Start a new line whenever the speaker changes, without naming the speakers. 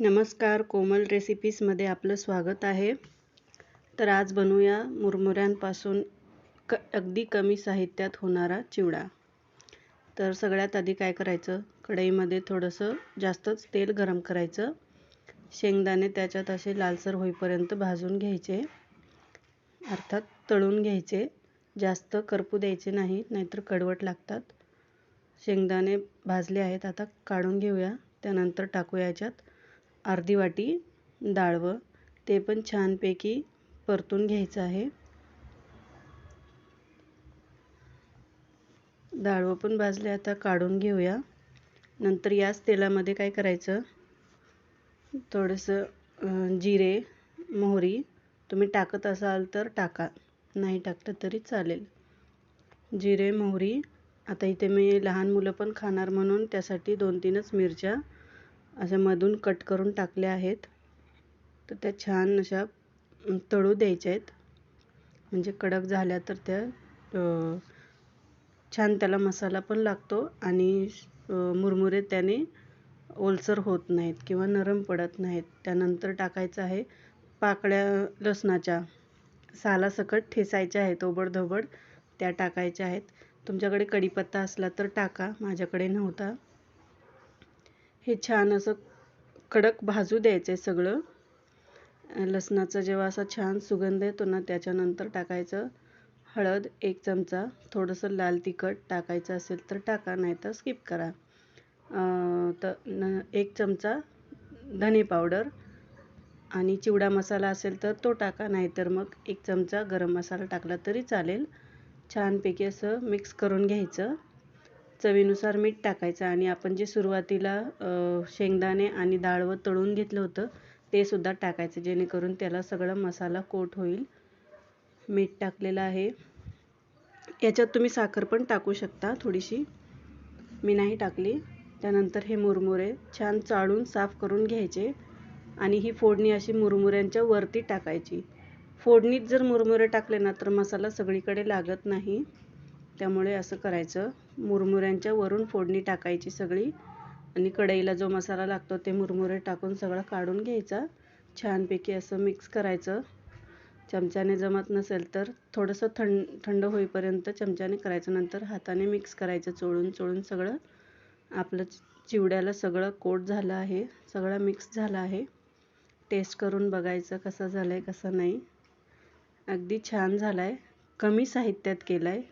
नमस्कार कोमल रेसिपीजमध्ये आपलं स्वागत आहे. तर आज बनवूया मुरमुऱ्यांपासून क अगदी कमी साहित्यात होणारा चिवडा. तर सगळ्यात आधी काय करायचं? कढईमध्ये थोडंसं जास्तच तेल गरम करायचं. शेंगदाणे त्याच्यात असे लालसर होईपर्यंत भाजून घ्यायचे. अर्थात तळून घ्यायचे. जास्त करपू द्यायचे नाही नाहीतर कडवट लागतात. शेंगदाणे भाजले आहेत आता काढून घेऊया. त्यानंतर टाकूया याच्यात अर्धी वाटी डाळवं ते पण छानपैकी परतून घ्यायचं आहे. डाळवं पण भाजले आता काढून घेऊया. नंतर याच तेलामध्ये काय करायचं? थोडंसं जिरे मोहरी तुम्ही टाकत असाल तर टाका. नाही टाकलं तरी चालेल. जिरे मोहरी आता इथे मी लहान मुलं पण खाणार म्हणून त्यासाठी दोन तीनच मिरच्या अशा मधून कट करून टाकल्या आहेत. तर त्या छान अशा तळू द्यायच्या आहेत. म्हणजे कडक झाल्या तर त्या छान त्याला मसाला पण लागतो आणि मुरमुरे त्याने ओलसर होत नाहीत किंवा नरम पडत नाहीत. त्यानंतर टाकायचं आहे पाकळ्या लसणाच्या. सालासकट ठेचायच्या आहेत ओबडधोबड त्या टाकायच्या आहेत. तुमच्याकडे कढीपत्ता असला तर टाका माझ्याकडे नव्हता. हे छान असं कडक भाजू द्यायचं आहे सगळं. लसणाचा जेव्हा असा छान सुगंध येतो ना त्याच्यानंतर टाकायचं हळद एक चमचा थोडंसं लाल तिखट टाकायचं असेल तर टाका नाही तर स्किप करा तर एक चमचा धने पावडर आणि चिवडा मसाला असेल तर तो टाका नाहीतर मग एक चमचा गरम मसाला टाकला तरी चालेल. छानपैकी असं मिक्स करून घ्यायचं. चवीनुसार मीठ टाकायचं आणि आपण जे सुरुवातीला शेंगदाणे आणि डाळवं तळून घेतलं होतं ते सुद्धा टाकायचं जेणेकरून त्याला सगळा मसाला कोट होईल. मीठ टाकलेलं आहे. याच्यात तुम्ही साखर पण टाकू शकता थोडीशी. मी नाही टाकली. त्यानंतर हे मुरमुरे छान चाळून साफ करून घ्यायचे आणि ही फोडणी अशी मुरमुऱ्यांच्या वरती टाकायची. फोडणीत जर मुरमुरे टाकले ना तर मसाला सगळीकडे लागत नाही. त्यामुळे असं करायचं. मुरमुऱ्यांच्या वरून फोडणी टाकायची सगळी. आणि कढईला जो मसाला लागतो ते मुरमुरे टाकून सगळं काढून घ्यायचा. छानपैकी असं मिक्स करायचं. चमच्याने जमत नसेल तर थोडंसं थंड थंड होईपर्यंत चमच्याने करायचं. नंतर हाताने मिक्स करायचं चोळून चोळून सगळं. आपलं चिवड्याला सगळं कोट झालं आहे. सगळं मिक्स झालं आहे. टेस्ट करून बघायचं कसं झालं आहे कसं नाही. अगदी छान झाला आहे कमी साहित्यात केला आहे